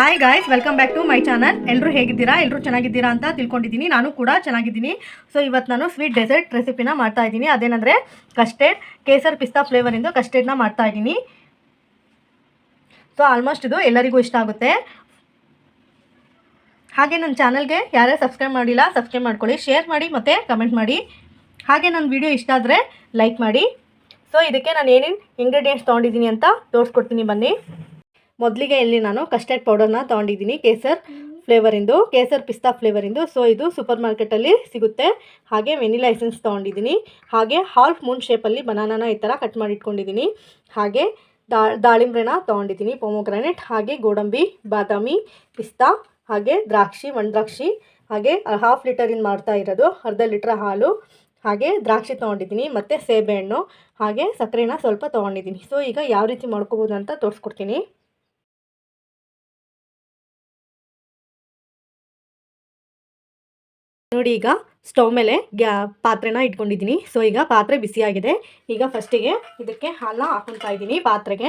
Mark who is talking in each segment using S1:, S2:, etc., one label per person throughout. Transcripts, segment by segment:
S1: Hi guys welcome back to my channel ಎಲ್ಲರೂ ಹೇಗಿದ್ದೀರಾ? ಎಲ್ಲರೂ ಚೆನ್ನಾಗಿದ್ದೀರಾ ಅಂತ ತಿಳ್ಕೊಂಡಿದ್ದೀನಿ. ನಾನು ಕೂಡ ಚೆನ್ನಾಗಿದ್ದೀನಿ. ಸೊ ಇವತ್ತು ನಾನು ಸ್ವೀಟ್ ಡೆಸರ್ಟ್ ರೆಸಿಪಿನ ಮಾಡ್ತಾ ಇದ್ದೀನಿ. ಅದೇನಂದರೆ ಕಸ್ಟರ್ಡ್ ಕೇಸರ್ ಪಿಸ್ತಾ ಫ್ಲೇವರಿಂದು ಕಸ್ಟರ್ಡ್ನ ಮಾಡ್ತಾ ಇದ್ದೀನಿ. ಸೊ ಆಲ್ಮೋಸ್ಟ್ ಇದು ಎಲ್ಲರಿಗೂ ಇಷ್ಟ ಆಗುತ್ತೆ. ಹಾಗೆ ನನ್ನ ಚಾನಲ್ಗೆ ಯಾರೇ ಸಬ್ಸ್ಕ್ರೈಬ್ ಮಾಡಿಲ್ಲ ಸಬ್ಸ್ಕ್ರೈಬ್ ಮಾಡ್ಕೊಳ್ಳಿ ಶೇರ್ ಮಾಡಿ ಮತ್ತು ಕಮೆಂಟ್ ಮಾಡಿ. ಹಾಗೆ ನನ್ನ ವಿಡಿಯೋ ಇಷ್ಟ ಆದರೆ ಲೈಕ್ ಮಾಡಿ. ಸೊ ಇದಕ್ಕೆ ನಾನು ಏನೇನು ಇಂಗ್ರೀಡಿಯೆಂಟ್ಸ್ ತೊಗೊಂಡಿದ್ದೀನಿ ಅಂತ ತೋರಿಸ್ಕೊಡ್ತೀನಿ ಬನ್ನಿ. ಮೊದಲಿಗೆ ಇಲ್ಲಿ ನಾನು ಕಸ್ಟರ್ಡ್ ಪೌಡರ್ನ ತೊಗೊಂಡಿದ್ದೀನಿ, ಕೇಸರ್ ಫ್ಲೇವರಿಂದು ಕೇಸರ್ ಪಿಸ್ತಾ ಫ್ಲೇವರಿಂದು ಸೊ ಇದು ಸೂಪರ್ ಮಾರ್ಕೆಟಲ್ಲಿ ಸಿಗುತ್ತೆ. ಹಾಗೆ ವೆನಿಲಾ ಎಸೆನ್ಸ್ ತೊಗೊಂಡಿದ್ದೀನಿ. ಹಾಗೆ ಹಾಲ್ಫ್ ಮೂನ್ ಶೇಪಲ್ಲಿ ಬನಾನಾನ ಈ ಥರ ಕಟ್ ಮಾಡಿ ಇಟ್ಕೊಂಡಿದ್ದೀನಿ ಹಾಗೆ ದಾ, ದಾಳಿಂಬ್ರೆನ ತೊಗೊಂಡಿದ್ದೀನಿ ಪೊಮೊಗ್ರಾನೆಟ್ ಹಾಗೆ ಗೋಡಂಬಿ, ಬಾದಾಮಿ, ಪಿಸ್ತಾ, ಹಾಗೆ ದ್ರಾಕ್ಷಿ ಒಣದ್ರಾಕ್ಷಿ ಹಾಗೆ ಹಾಫ್ ಲೀಟರಿಂದ ಮಾಡ್ತಾ ಇರೋದು, ಅರ್ಧ ಲೀಟ್ರ್ ಹಾಲು, ಹಾಗೆ ದ್ರಾಕ್ಷಿ ತೊಗೊಂಡಿದ್ದೀನಿ, ಮತ್ತು ಸೇಬೆಹಣ್ಣು ಹಾಗೆ ಸಕ್ಕರೆನ ಸ್ವಲ್ಪ ತೊಗೊಂಡಿದ್ದೀನಿ. ಸೊ ಈಗ ಯಾವ ರೀತಿ ಮಾಡ್ಕೋಬೋದು ಅಂತ ತೋರಿಸ್ಕೊಡ್ತೀನಿ. ನೋಡಿ ಈಗ ಸ್ಟವ್ ಮೇಲೆ ಗ್ಯಾ, ಪಾತ್ರೆನ ಇಟ್ಕೊಂಡಿದ್ದೀನಿ. ಸೊ ಈಗ ಪಾತ್ರೆ ಬಿಸಿಯಾಗಿದೆ ಈಗ ಫಸ್ಟಿಗೆ ಇದಕ್ಕೆ ಹಾಲನ್ನ ಹಾಕೊತಾ ಇದ್ದೀನಿ ಪಾತ್ರೆಗೆ.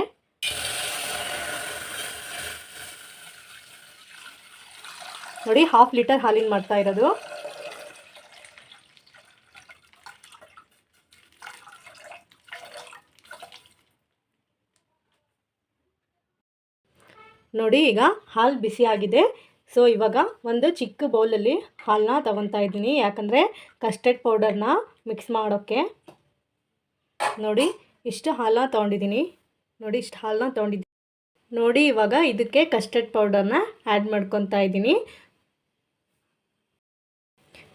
S1: ನೋಡಿ ಹಾಫ್ ಲೀಟರ್ ಹಾಲಿನ ಮಾಡ್ತಾ ಇರೋದು. ನೋಡಿ, ಈಗ ಹಾಲು ಬಿಸಿಯಾಗಿದೆ ಸೊ ಇವಾಗ ಒಂದು ಚಿಕ್ಕ ಬೌಲಲ್ಲಿ ಹಾಲನ್ನ ತಗೊತಾ ಇದ್ದೀನಿ. ಯಾಕಂದರೆ ಕಸ್ಟರ್ಡ್ ಪೌಡರ್ನ ಮಿಕ್ಸ್ ಮಾಡೋಕ್ಕೆ. ನೋಡಿ, ಇಷ್ಟು ಹಾಲನ್ನ ತೊಗೊಂಡಿದ್ದೀನಿ. ನೋಡಿ, ಇಷ್ಟು ಹಾಲನ್ನ ತೊಗೊಂಡಿದ್ದೀನಿ ನೋಡಿ, ಇವಾಗ ಇದಕ್ಕೆ ಕಸ್ಟರ್ಡ್ ಪೌಡರ್ನ ಆ್ಯಡ್ ಮಾಡ್ಕೊತಾ ಇದ್ದೀನಿ.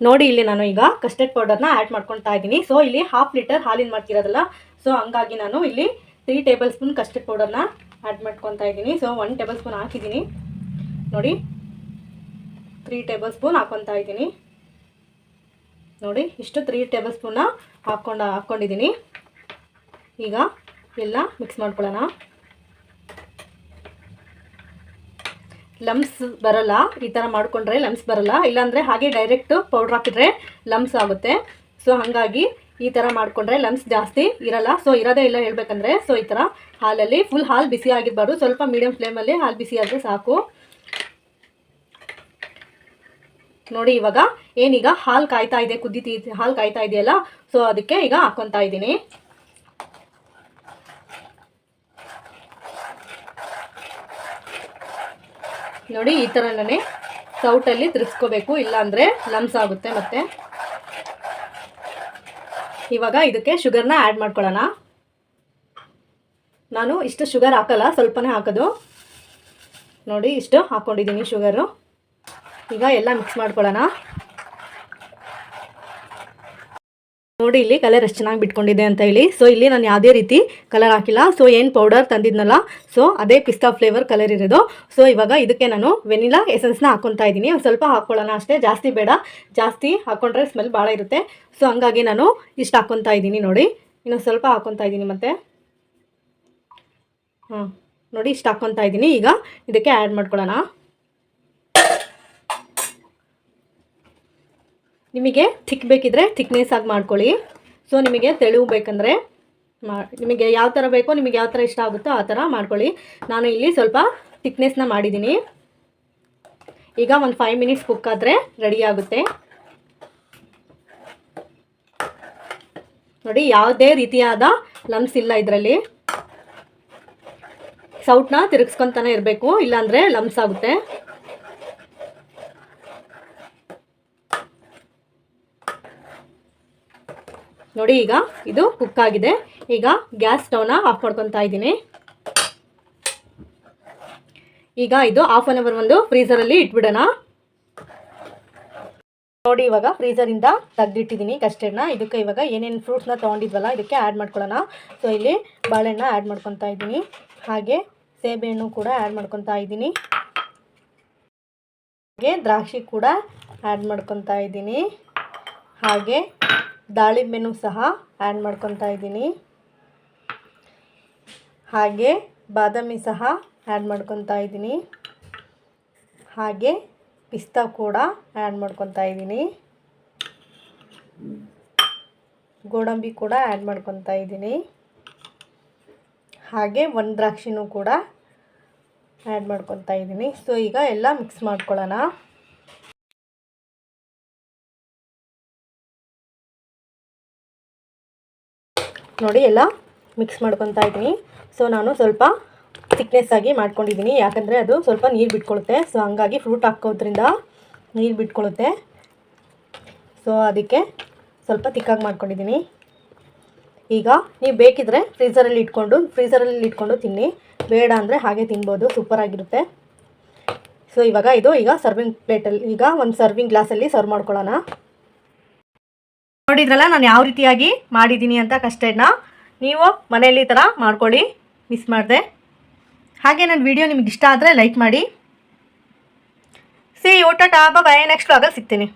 S1: ನೋಡಿ, ಇಲ್ಲಿ ನಾನು ಈಗ ಕಸ್ಟರ್ಡ್ ಪೌಡರ್ನ ಆ್ಯಡ್ ಮಾಡ್ಕೊತಾ ಇದ್ದೀನಿ. ಸೊ ಇಲ್ಲಿ ಹಾಫ್ ಲೀಟರ್ ಹಾಲಿನ ಮಾಡ್ತಿರೋದಲ್ಲ. ಸೊ ಹಂಗಾಗಿ ನಾನು ಇಲ್ಲಿ ತ್ರೀ ಟೇಬಲ್ ಸ್ಪೂನ್ ಕಸ್ಟರ್ಡ್ ಪೌಡರ್ನ ಆ್ಯಡ್ ಮಾಡ್ಕೊತಾ ಇದ್ದೀನಿ. ಸೊ ಒನ್ ಟೇಬಲ್ ಸ್ಪೂನ್ ಹಾಕಿದ್ದೀನಿ. ನೋಡಿ ತ್ರೀ ಟೇಬಲ್ ಸ್ಪೂನ್ ಹಾಕ್ಕೊತಾ ಇದ್ದೀನಿ. ನೋಡಿ, ಇಷ್ಟು ತ್ರೀ ಟೇಬಲ್ ಸ್ಪೂನ್ನ ಹಾಕ್ಕೊಂಡು ಹಾಕ್ಕೊಂಡಿದ್ದೀನಿ ಈಗ ಎಲ್ಲ ಮಿಕ್ಸ್ ಮಾಡ್ಕೊಳ್ಳೋಣ. ಲಮ್ಸ್ ಬರಲ್ಲ, ಈ ಥರ ಮಾಡಿಕೊಂಡ್ರೆ ಲಮ್ಸ್ ಬರಲ್ಲ. ಇಲ್ಲಾಂದರೆ ಹಾಗೆ ಡೈರೆಕ್ಟ್ ಪೌಡ್ರ್ ಹಾಕಿದ್ರೆ ಲಮ್ಸ್ ಆಗುತ್ತೆ. ಸೊ ಹಾಗಾಗಿ ಈ ಥರ ಮಾಡಿಕೊಂಡ್ರೆ ಲಮ್ಸ್ ಜಾಸ್ತಿ ಇರಲ್ಲ. ಸೊ ಇರೋದೇ ಇಲ್ಲ ಹೇಳಬೇಕಂದ್ರೆ ಸೊ ಈ ಥರ ಹಾಲಲ್ಲಿ ಫುಲ್ ಹಾಲು ಬಿಸಿ ಆಗಿರಬಾರ್ದು. ಸ್ವಲ್ಪ ಮೀಡಿಯಮ್ ಫ್ಲೇಮಲ್ಲಿ ಹಾಲು ಬಿಸಿ ಆದರೆ ಸಾಕು. ನೋಡಿ, ಇವಾಗ ಏನೀಗ ಹಾಲು ಕಾಯ್ತಾ ಇದೆ ಕುದ್ದಿ ಹಾಲು ಕಾಯ್ತಾ ಇದೆಯಲ್ಲ ಸೊ ಅದಕ್ಕೆ ಈಗ ಹಾಕೊತಾ ಇದ್ದೀನಿ. ನೋಡಿ, ಈ ಥರನೇ ಸೌಟಲ್ಲಿ ತಿರ್ಸ್ಕೋಬೇಕು, ಇಲ್ಲಾಂದರೆ ಲಮ್ಸ್ ಆಗುತ್ತೆ ಮತ್ತೆ. ಇವಾಗ ಇದಕ್ಕೆ ಶುಗರ್ನ ಆ್ಯಡ್ ಮಾಡ್ಕೊಳ್ಳೋಣ. ನಾನು ಇಷ್ಟು ಶುಗರ್ ಹಾಕಲ್ಲ, ಸ್ವಲ್ಪನೇ ಹಾಕೋದು. ನೋಡಿ, ಇಷ್ಟು ಹಾಕ್ಕೊಂಡಿದ್ದೀನಿ ಶುಗರು. ಈಗ ಎಲ್ಲ ಮಿಕ್ಸ್ ಮಾಡ್ಕೊಳ್ಳೋಣ. ನೋಡಿ ಇಲ್ಲಿ ಕಲರ್ ಎಷ್ಟು ಚೆನ್ನಾಗಿ ಬಿಟ್ಕೊಂಡಿದೆ ಅಂತ ಹೇಳಿ. ಸೊ ಇಲ್ಲಿ ನಾನು ಯಾವುದೇ ರೀತಿ ಕಲರ್ ಹಾಕಿಲ್ಲ. ಸೊ ಏನು ಪೌಡರ್ ತಂದಿದ್ನಲ್ಲ? ಸೊ ಅದೇ ಪಿಸ್ತಾ ಫ್ಲೇವರ್ ಕಲರ್ ಇರೋದು. ಸೊ ಇವಾಗ ಇದಕ್ಕೆ ನಾನು ವೆನಿಲಾ ಎಸೆನ್ಸ್ನ ಹಾಕ್ಕೊತಾ ಇದ್ದೀನಿ. ಒಂದು ಸ್ವಲ್ಪ ಹಾಕ್ಕೊಳ್ಳೋಣ ಅಷ್ಟೇ. ಜಾಸ್ತಿ ಬೇಡ. ಜಾಸ್ತಿ ಹಾಕ್ಕೊಂಡ್ರೆ ಸ್ಮೆಲ್ ಭಾಳ ಇರುತ್ತೆ. ಸೊ ಹಂಗಾಗಿ ನಾನು ಇಷ್ಟು ಹಾಕ್ಕೊತಾ ಇದ್ದೀನಿ ನೋಡಿ. ಇನ್ನೊಂದು ಸ್ವಲ್ಪ ಹಾಕ್ಕೊತಾ ಇದ್ದೀನಿ ಮತ್ತೆ. ಹಾಂ ನೋಡಿ ಇಷ್ಟು ಹಾಕ್ಕೊತಾ ಇದ್ದೀನಿ. ಈಗ ಇದಕ್ಕೆ ಆ್ಯಡ್ ಮಾಡ್ಕೊಳ್ಳೋಣ. ನಿಮಗೆ ಥಿಕ್ ಬೇಕಿದ್ರೆ ಥಿಕ್ನೆಸ್ ಆಗಿ ಮಾಡ್ಕೊಳ್ಳಿ. ಸೊ ನಿಮಗೆ ತೆಳು ಬೇಕಂದರೆ ಮಾ, ನಿಮಗೆ ಯಾವ ಥರ ಬೇಕೋ, ನಿಮಗೆ ಯಾವ ಥರ ಇಷ್ಟ ಆಗುತ್ತೋ ಆ ಥರ ಮಾಡ್ಕೊಳ್ಳಿ. ನಾನು ಇಲ್ಲಿ ಸ್ವಲ್ಪ ಥಿಕ್ನೆಸ್ನ ಮಾಡಿದ್ದೀನಿ. ಈಗ ಒಂದು ಫೈವ್ ಮಿನಿಟ್ಸ್ ಕುಕ್ ಆದರೆ ರೆಡಿ ಆಗುತ್ತೆ. ನೋಡಿ, ಯಾವುದೇ ರೀತಿಯಾದ ಲಮ್ಸ್ ಇಲ್ಲ ಇದರಲ್ಲಿ. ಸೌಟ್ನ ತಿರುಗಿಸ್ಕೊತಾನೆ ಇರಬೇಕು, ಇಲ್ಲಾಂದರೆ ಲಮ್ಸ್ ಆಗುತ್ತೆ. ನೋಡಿ, ಈಗ ಇದು ಕುಕ್ ಆಗಿದೆ. ಈಗ ಗ್ಯಾಸ್ ಸ್ಟವ್ನ ಆಫ್ ಮಾಡ್ಕೊತಾ ಇದ್ದೀನಿ. ಈಗ ಇದು ಹಾಫ್ ಆನ್ ಅವರ್ ಒಂದು ಫ್ರೀಸರಲ್ಲಿ ಇಟ್ಬಿಡೋಣ. ನೋಡಿ, ಇವಾಗ ಫ್ರೀಸರಿಂದ ತೆಗ್ದಿಟ್ಟಿದ್ದೀನಿ ಕಸ್ಟರ್ಡ್ನ ಇದಕ್ಕೆ ಇವಾಗ ಏನೇನು ಫ್ರೂಟ್ಸ್ನ ತೊಗೊಂಡಿದ್ವಲ್ಲ, ಇದಕ್ಕೆ ಆ್ಯಡ್ ಮಾಡ್ಕೊಳ್ಳೋಣ. ಸೊ ಇಲ್ಲಿ ಬಾಳೆಹಣ್ಣ ಆ್ಯಡ್ ಮಾಡ್ಕೊತಾ ಇದ್ದೀನಿ. ಹಾಗೆ ಸೇಬೆಹಣ್ಣು ಕೂಡ ಆ್ಯಡ್ ಮಾಡ್ಕೊತಾ ಇದ್ದೀನಿ. ಹಾಗೆ ದ್ರಾಕ್ಷಿ ಕೂಡ ಆ್ಯಡ್ ಮಾಡ್ಕೊತಾ ಇದ್ದೀನಿ. ಹಾಗೆ ದಾಳಿಂಬೆನೂ ಸಹ ಆ್ಯಡ್ ಮಾಡ್ಕೊತಾ ಇದ್ದೀನಿ. ಹಾಗೆ ಬಾದಾಮಿ ಸಹ ಆ್ಯಡ್ ಮಾಡ್ಕೊತಾ ಇದ್ದೀನಿ. ಹಾಗೆ ಪಿಸ್ತಾ ಕೂಡ ಆ್ಯಡ್ ಮಾಡ್ಕೊತಾ ಇದ್ದೀನಿ. ಗೋಡಂಬಿ ಕೂಡ ಆ್ಯಡ್ ಮಾಡ್ಕೊತಾ ಇದ್ದೀನಿ. ಹಾಗೆ ಒಂದು ದ್ರಾಕ್ಷಿನೂ ಕೂಡ ಆ್ಯಡ್ ಮಾಡ್ಕೊತಾ ಇದ್ದೀನಿ. ಸೊ ಈಗ ಎಲ್ಲ ಮಿಕ್ಸ್ ಮಾಡ್ಕೊಳ್ಳೋಣ. ನೋಡಿ ಎಲ್ಲ ಮಿಕ್ಸ್ ಮಾಡ್ಕೊತಾ ಇದ್ದೀನಿ. ಸೊ ನಾನು ಸ್ವಲ್ಪ ಥಿಕ್ನೆಸ್ ಆಗಿ ಮಾಡ್ಕೊಂಡಿದ್ದೀನಿ. ಯಾಕಂದರೆ ಅದು ಸ್ವಲ್ಪ ನೀರು ಬಿಟ್ಕೊಳುತ್ತೆ. ಸೊ ಹಂಗಾಗಿ ಫ್ರೂಟ್ ಹಾಕೋದ್ರಿಂದ ನೀರು ಬಿಟ್ಕೊಳ್ಳುತ್ತೆ ಸೊ ಅದಕ್ಕೆ ಸ್ವಲ್ಪ ತಿಕ್ಕಾಗಿ ಮಾಡ್ಕೊಂಡಿದ್ದೀನಿ. ಈಗ ನೀವು ಬೇಕಿದ್ರೆ ಫ್ರೀಸರಲ್ಲಿ ಇಟ್ಕೊಂಡು ಫ್ರೀಸರಲ್ಲಿ ಇಟ್ಕೊಂಡು ತಿನ್ನಿ. ಬೇಡ ಅಂದರೆ ಹಾಗೆ ತಿನ್ಬೋದು. ಸೂಪರಾಗಿರುತ್ತೆ ಸೊ ಇವಾಗ ಇದು ಈಗ ಸರ್ವಿಂಗ್ ಪ್ಲೇಟಲ್ಲಿ ಈಗ ಒಂದು ಸರ್ವಿಂಗ್ ಗ್ಲಾಸಲ್ಲಿ ಸರ್ವ್ ಮಾಡ್ಕೊಳ್ಳೋಣ. ನೋಡಿದ್ರಲ್ಲ, ನಾನು ಯಾವ ರೀತಿಯಾಗಿ ಮಾಡಿದ್ದೀನಿ ಅಂತ ಕಸ್ಟರ್ಡ್ನ ನೀವು ಮನೆಯಲ್ಲಿ ಈ ಥರ ಮಾಡ್ಕೊಳ್ಳಿ ಮಿಸ್ ಮಾಡಿದೆ. ಹಾಗೆ ನನ್ನ ವಿಡಿಯೋ ನಿಮ್ಗೆ ಇಷ್ಟ ಆದರೆ ಲೈಕ್ ಮಾಡಿ. ಸಿ ಊಟ ಟಾಪ ಬೈ ನೆಕ್ಸ್ಟ್ ಆಗಲ್ಲಿ ಸಿಗ್ತೀನಿ.